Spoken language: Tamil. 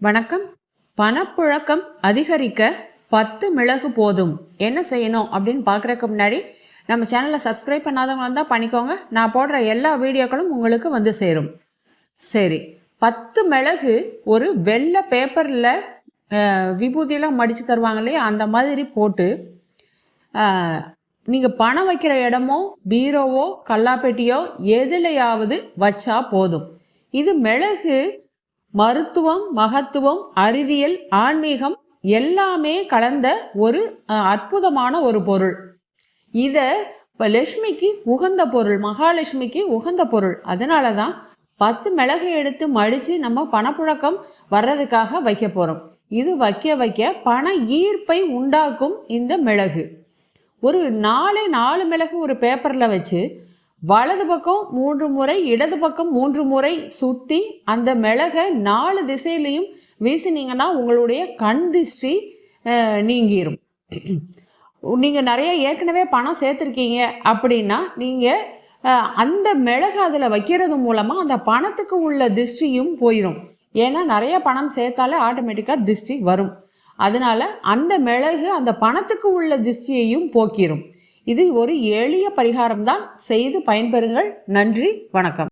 வணக்கம். பணப்புழக்கம் அதிகரிக்க பத்து மிளகு போதும். என்ன செய்யணும் அப்படின்னு பார்க்குறதுக்கு முன்னாடி நம்ம சேனலை சப்ஸ்கிரைப் பண்ணாதவங்க இருந்தால் பண்ணிக்கோங்க. நான் போடுற எல்லா வீடியோக்களும் உங்களுக்கு வந்து சேரும். சரி. பத்து மிளகு ஒரு வெள்ளை பேப்பரில் விபூதியெல்லாம் மடித்து தருவாங்க இல்லையா? அந்த மாதிரி போட்டு நீங்கள் பணம் வைக்கிற இடமோ பீரோவோ கல்லாப்பெட்டியோ எதுலையாவது வச்சா போதும். இது மிளகு மருத்துவம் மகத்துவம் அறிவியல் ஆன்மீகம் எல்லாமே கலந்த ஒரு அற்புதமான ஒரு பொருள். இதை இப்போ லட்சுமிக்கு உகந்த பொருள் மகாலட்சுமிக்கு உகந்த பொருள். அதனால தான் பத்து மிளகு எடுத்து மடித்து நம்ம பணப்புழக்கம் வர்றதுக்காக வைக்க போகிறோம் இது வைக்க வைக்க பண ஈர்ப்பை உண்டாக்கும் இந்த மிளகு. ஒரு நாலு நாலு மிளகு ஒரு பேப்பரில் வச்சு வலது பக்கம் மூன்று முறை இடது பக்கம் மூன்று முறை சுற்றி அந்த மிளகை நாலு திசையிலையும் வீசினீங்கன்னா உங்களுடைய கண் திஷ்டி நீங்கிரும். நீங்கள் நிறைய ஏற்கனவே பணம் சேர்த்துருக்கீங்க அப்படின்னா நீங்கள் அந்த மிளகு அதில் வைக்கிறது மூலமாக அந்த பணத்துக்கு உள்ள திருஷ்டியும் போயிடும் ஏன்னா நிறைய பணம் சேர்த்தாலே ஆட்டோமேட்டிக்காக திருஷ்டி வரும். அதனால் அந்த மிளகு அந்த பணத்துக்கு உள்ள திருஷ்டியையும் போக்கிடும் இது ஒரு எளிய பரிகாரம் தான் செய்து பயன்பெறுங்கள். நன்றி வணக்கம்.